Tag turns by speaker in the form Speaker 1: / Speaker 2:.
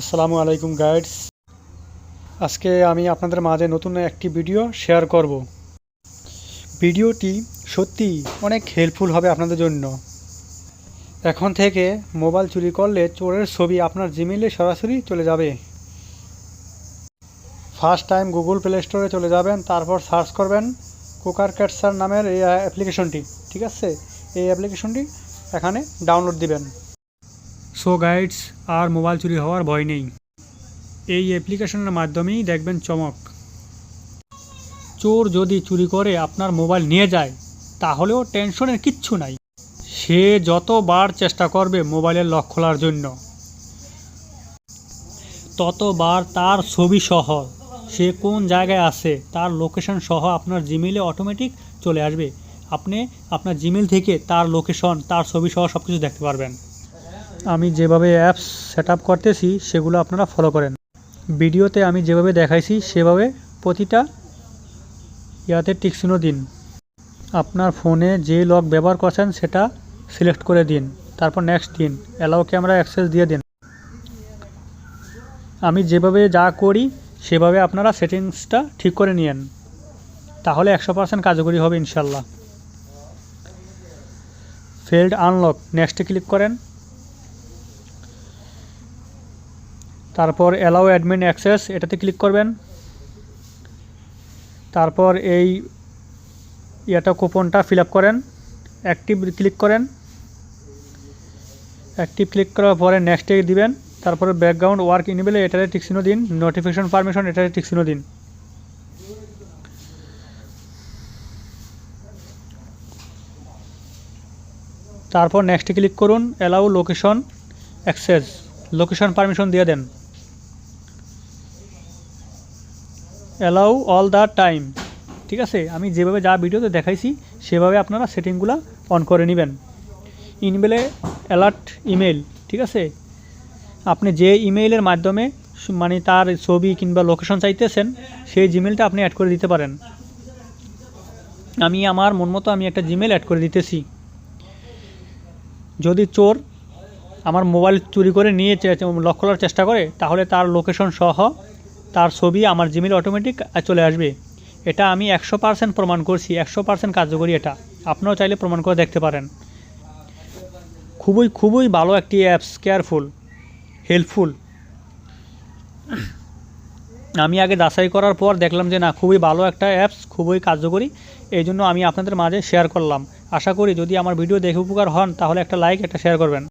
Speaker 1: আসসালামু আলাইকুম গাইডস আজকে আমি আপনাদের মাঝে নতুন একটি ভিডিও শেয়ার করব। ভিডিওটি সত্যি অনেক হেল্পফুল হবে আপনাদের জন্য। এখন থেকে মোবাইল চুরি করলে চোরের ছবি আপনার জিমেইলে সরাসরি চলে যাবে। ফার্স্ট টাইম গুগল প্লে স্টোরে চলে যাবেন, তারপর সার্চ করবেন কুকার ক্যাটসার নামের এই অ্যাপ্লিকেশনটি ঠিক আছে? এই অ্যাপ্লিকেশনটি এখানে ডাউনলোড দিবেন। সো গাইডস আর মোবাইল চুরি হওয়ার ভয় নেই। এই অ্যাপ্লিকেশনের মাধ্যমেই দেখবেন চমক। চোর যদি চুরি করে আপনার মোবাইল নিয়ে যায়, তাহলেও টেনশনের কিচ্ছু নাই। সে যতবার চেষ্টা করবে মোবাইলের লক খোলার জন্য। ততবার তার ছবি সহ, সে কোন জায়গায় আছে, তার লোকেশন সহ আপনার জিমেলে অটোমেটিক চলে আসবে। আপনি আপনার জিমেল থেকে তার লোকেশন, তার ছবি সহ সব কিছু দেখতে পারবেন। আমি যেভাবে অ্যাপস সেট আপ করতেছি, সেগুলো আপনারা ফলো করেন। ভিডিওতে আমি যেভাবে দেখাইছি, সেভাবে প্রতিটা ইয়াতে টিকসিনও দিন। আপনার ফোনে যে লক ব্যবহার করছেন, সেটা সিলেক্ট করে দিন। তারপর নেক্সট দিন। অ্যালাউ ক্যামেরা অ্যাক্সেস দিয়ে দিন। আমি যেভাবে যা করি, সেভাবে আপনারা সেটিংসটা ঠিক করে নিয়েন। তাহলে একশো পার্সেন্ট কার্যকরী হবে ইনশাল্লাহ ফেল্ড আনলক নেক্সটে ক্লিক করেন। তারপর অ্যালাউ অ্যাডমিন অ্যাক্সেস এটাতে ক্লিক করবেন। তারপর এই ইয়েটা কুপনটা ফিল করেন। অ্যাক্টিভ ক্লিক করেন। অ্যাক্টিভ ক্লিক করার পরে নেক্সটে দিবেন। তারপরে ব্যাকগ্রাউন্ড ওয়ার্ক ইনেবেলে এটাতে টিকসিনো দিন। নোটিফিকেশন পারমিশন এটাতে টিকসিনো দিন। তারপর নেক্সটে ক্লিক করুন allow location access location permission দিয়ে দেন। অ্যালাউ অল দ্য টাইম ঠিক আছে? আমি যেভাবে যা ভিডিওতে দেখাইছি, সেভাবে আপনারা সেটিংগুলো অন করে নেবেন। ইনমেলে অ্যালার্ট ইমেল ঠিক আছে? আপনি যে ইমেইলের মাধ্যমে মানে তার ছবি কিংবা লোকেশন চাইতেছেন, সেই জিমেলটা আপনি অ্যাড করে দিতে পারেন। আমি আমার মন মতো আমি একটা জিমেল অ্যাড করে দিতেছি। যদি চোর আমার মোবাইল চুরি করে নিয়ে চে- চে- লক খোলার চেষ্টা করে, তাহলে তার লোকেশন সহ তার ছবি আমার জিমেল অটোমেটিক চলে আসবে। এটা আমি একশো পার্সেন্ট প্রমাণ করছি, একশো পার্সেন্ট কার্যকরী এটা। আপনারাও চাইলে প্রমাণ করে দেখতে পারেন। খুবই খুবই ভালো একটি অ্যাপস কেয়ারফুল হেল্পফুল আমি আগে যাচাই করার পর দেখলাম যে না, খুবই ভালো একটা অ্যাপস খুবই কার্যকরী। এই জন্য আমি আপনাদের মাঝে শেয়ার করলাম। আশা করি যদি আমার ভিডিও দেখে উপকার হন, তাহলে একটা লাইক একটা শেয়ার করবেন।